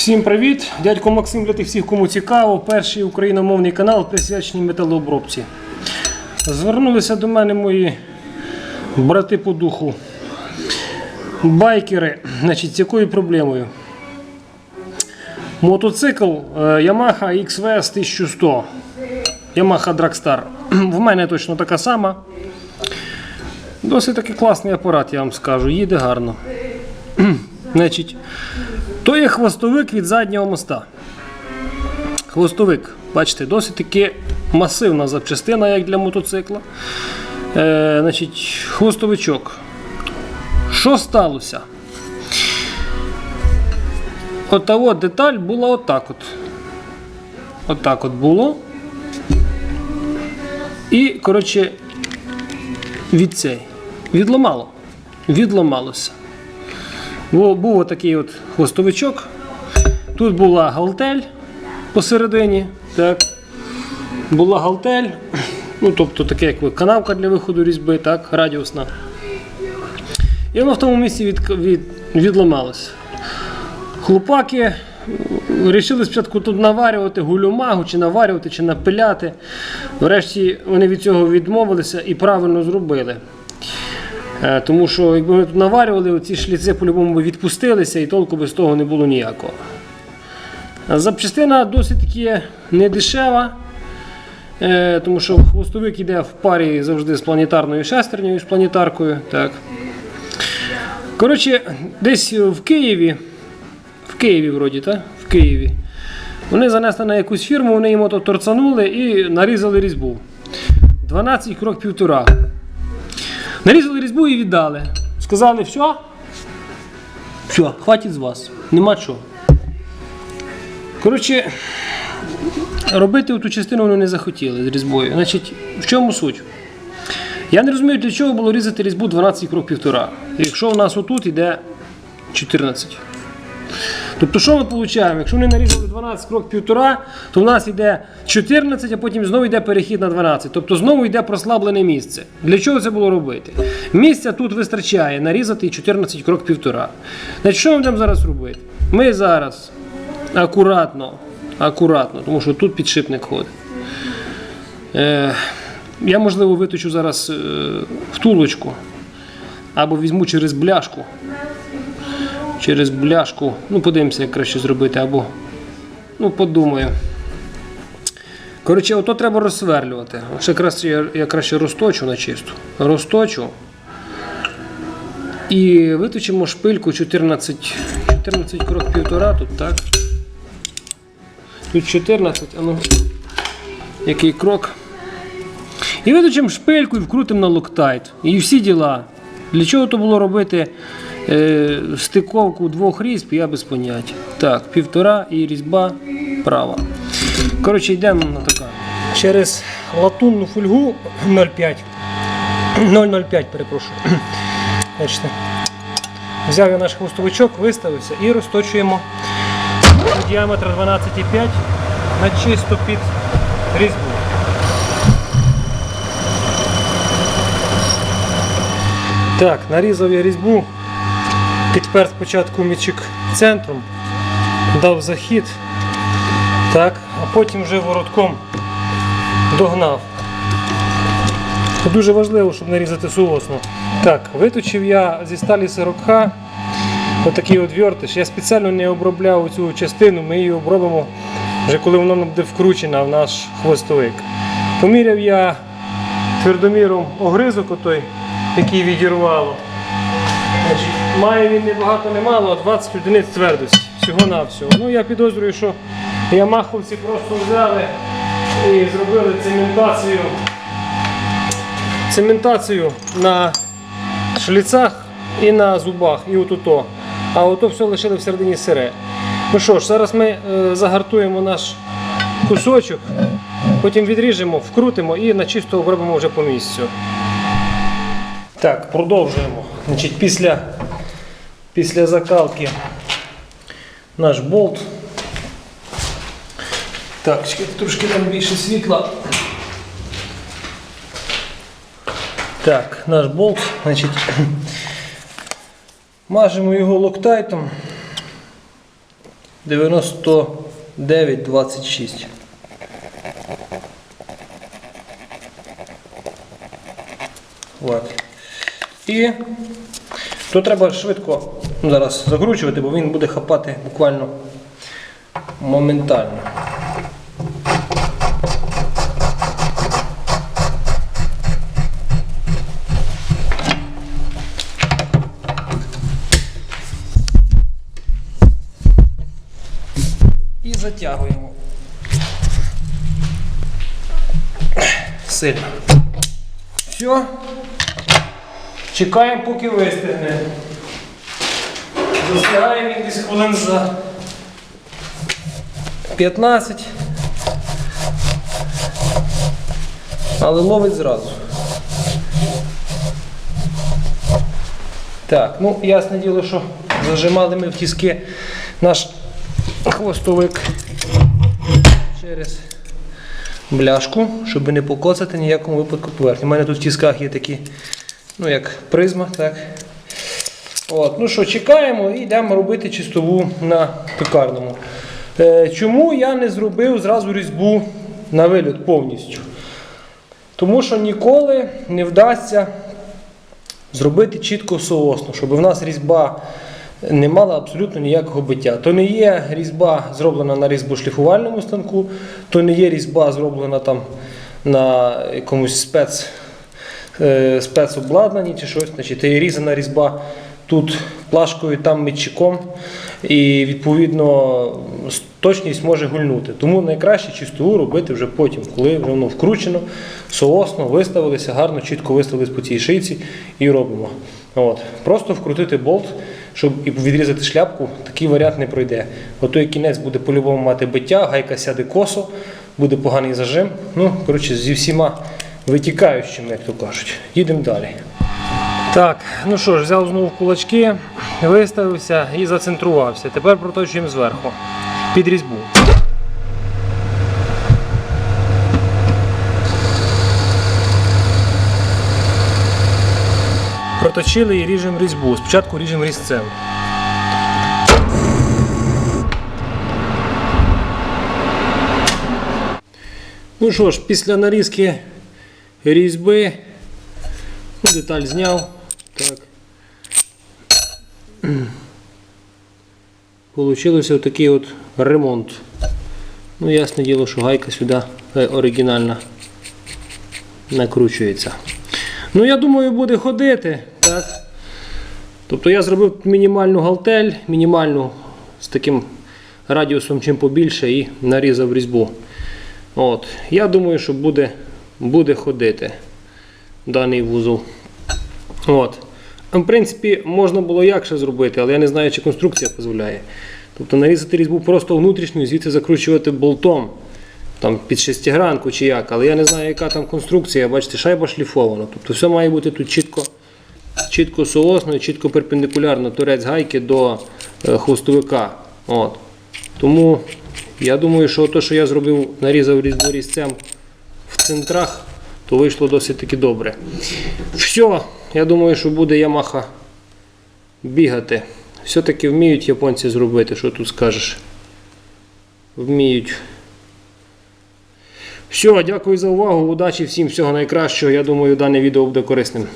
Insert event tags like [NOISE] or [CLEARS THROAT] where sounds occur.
Всім привіт! Дядько Максим для тих всіх, кому цікаво. Перший україномовний канал присвячений металообробці. Звернулися до мене мої брати по духу. Байкери. Значить, з якою проблемою? Мотоцикл е, Yamaha XVS 1100. Yamaha Dragstar. В мене точно така сама. Досить таки класний апарат, я вам скажу. Їде гарно. Значить, то є хвостовик від заднього моста. Хвостовик, бачите, досить таки масивна запчастина, як для мотоцикла. Е, значить, хвостовичок. Що сталося? Ота от деталь була отак от. Отак от було. І, коротше, від цей. Відламало. Відламалося. Був, був отакий от хвостовичок. Тут була галтель посередині. Так. Була галтель. Ну, тобто таке, як канавка для виходу різьби, так, радіусна. І воно в тому місці від, від, відламалося. Хлопаки вирішили спочатку тут наварювати гулюмагу, чи наварювати, чи напиляти. Врешті вони від цього відмовилися і правильно зробили. Е, Тому що якби ми тут наварювали, ці шліци по-любому би відпустилися і толку без того не було ніякого. Запчастина досить таки не дешева, е, тому що хвостовик йде в парі завжди з планетарною шестернею, з планетаркою. Так. Коротше, десь в Києві, в Києві вроді, так? В Києві. Вони занесли на якусь фірму, вони їм торцанули і нарізали різьбу. 12 крок півтора. Нарізали різьбу і віддали. Сказали, все, все, хватить з вас. Нема чого. Коротше, робити ту частину вони не захотіли з різьбою. Значить, в чому суть? Я не розумію, для чого було різати різьбу 12 крок півтора. Якщо у нас отут йде 14. Тобто, що ми отримуємо? Якщо вони нарізали 12 крок півтора, то в нас йде 14, а потім знову йде перехід на 12. Тобто знову йде прослаблене місце. Для чого це було робити? Місця тут вистачає нарізати 14 крок півтора. Значить, що ми будемо зараз робити? Ми зараз акуратно, акуратно, тому що тут підшипник ходить. Е, я, можливо, виточу зараз е, втулочку або візьму через бляшку через бляшку. Ну, подивимося, як краще зробити, або ну, подумаю. Коротше, ото треба розсверлювати. Ще краще я, я краще розточу на чисту. Розточу. І виточимо шпильку 14, 14 крок півтора тут, так? Тут 14, а ну, який крок. І виточимо шпильку і вкрутимо на локтайт. І всі діла. Для чого то було робити е, стиковку двох різьб, я без поняття. Так, півтора і різьба права. Коротше, йдемо на така. Через латунну фольгу 0,5. 0,05, перепрошую. Бачите. Взяв я наш хвостовичок, виставився і розточуємо діаметр 12,5 на чисто під різьбу. Так, нарізав я різьбу, підпер спочатку мічик центром, дав захід, так, а потім вже воротком догнав. Дуже важливо, щоб нарізати соосно. Так, виточив я зі сталі 40Х отакий от вертиш. Я спеціально не обробляв цю частину, ми її обробимо вже коли вона буде вкручена в наш хвостовик. Поміряв я твердоміром огризок отой, який відірвало. Має він не багато не мало, а 20 одиниць твердості. Всього-навсього. Ну я підозрюю, що ямаховці просто взяли і зробили цементацію. Цементацію на шліцах і на зубах, і отуто. А ото все лишили всередині сире. Ну що ж, зараз ми е, загартуємо наш кусочок, потім відріжемо, вкрутимо і на чисто обробимо вже по місцю. Так, продовжуємо. Значить, після, після закалки наш болт. Так, трошки там більше світла. Так, наш болт, значить, [CLEARS THROAT] мажемо його локтайтом. 99,26. От. І то треба швидко зараз закручувати, бо він буде хапати буквально моментально. І затягуємо. Сильно. Все. Чекаємо, поки вистигне. Достигаємо він десь хвилин за 15. Але ловить зразу. Так, ну ясне діло, що зажимали ми в тіски наш хвостовик через бляшку, щоб не покоцати ніякому випадку поверхню. У мене тут в тісках є такі, ну як призма, так. От, ну що, чекаємо і йдемо робити чистову на пекарному. Е, чому я не зробив зразу різьбу на виліт повністю? Тому що ніколи не вдасться зробити чітко соосно, щоб в нас різьба не мала абсолютно ніякого биття. То не є різьба зроблена на різьбошліфувальному станку, то не є різьба зроблена там на якомусь спец, е, спецобладнанні чи щось. Значить, є різана різьба тут плашкою, там митчиком, і відповідно точність може гульнути. Тому найкраще чистову робити вже потім, коли воно вкручено, соосно, виставилися, гарно, чітко виставились по цій шийці і робимо. От. Просто вкрутити болт, щоб і відрізати шляпку, такий варіант не пройде. Отой кінець буде по-любому мати биття, гайка сяде косо, буде поганий зажим. Ну, коротше, зі всіма витікаючими, як то кажуть. Їдемо далі. Так, ну що ж, взяв знову кулачки, виставився і зацентрувався. Тепер проточуємо зверху під різьбу. Проточили і ріжемо різьбу. Спочатку ріжемо різцем. Ну що ж, після нарізки різьби Ну, деталь зняв. Так. Получився такий от ремонт. Ну, ясне діло, що гайка сюди е, оригінальна накручується. Ну, я думаю, буде ходити. Так. Тобто я зробив мінімальну галтель, мінімальну з таким радіусом чим побільше і нарізав різьбу. От. Я думаю, що буде, буде ходити даний вузол. От. В принципі, можна було якше зробити, але я не знаю, чи конструкція дозволяє. Тобто нарізати різьбу просто внутрішню, звідси закручувати болтом там, під шестигранку чи як. Але я не знаю, яка там конструкція. Бачите, шайба шліфована. Тобто все має бути тут чітко, чітко соосно і чітко перпендикулярно торець гайки до е, хвостовика. От. Тому я думаю, що те, що я зробив, нарізав різьбу різцем в центрах, то вийшло досить таки добре. Все, я думаю, що буде Ямаха бігати. Все-таки вміють японці зробити, що тут скажеш. Вміють. Все, дякую за увагу, удачі всім, всього найкращого. Я думаю, дане відео буде корисним.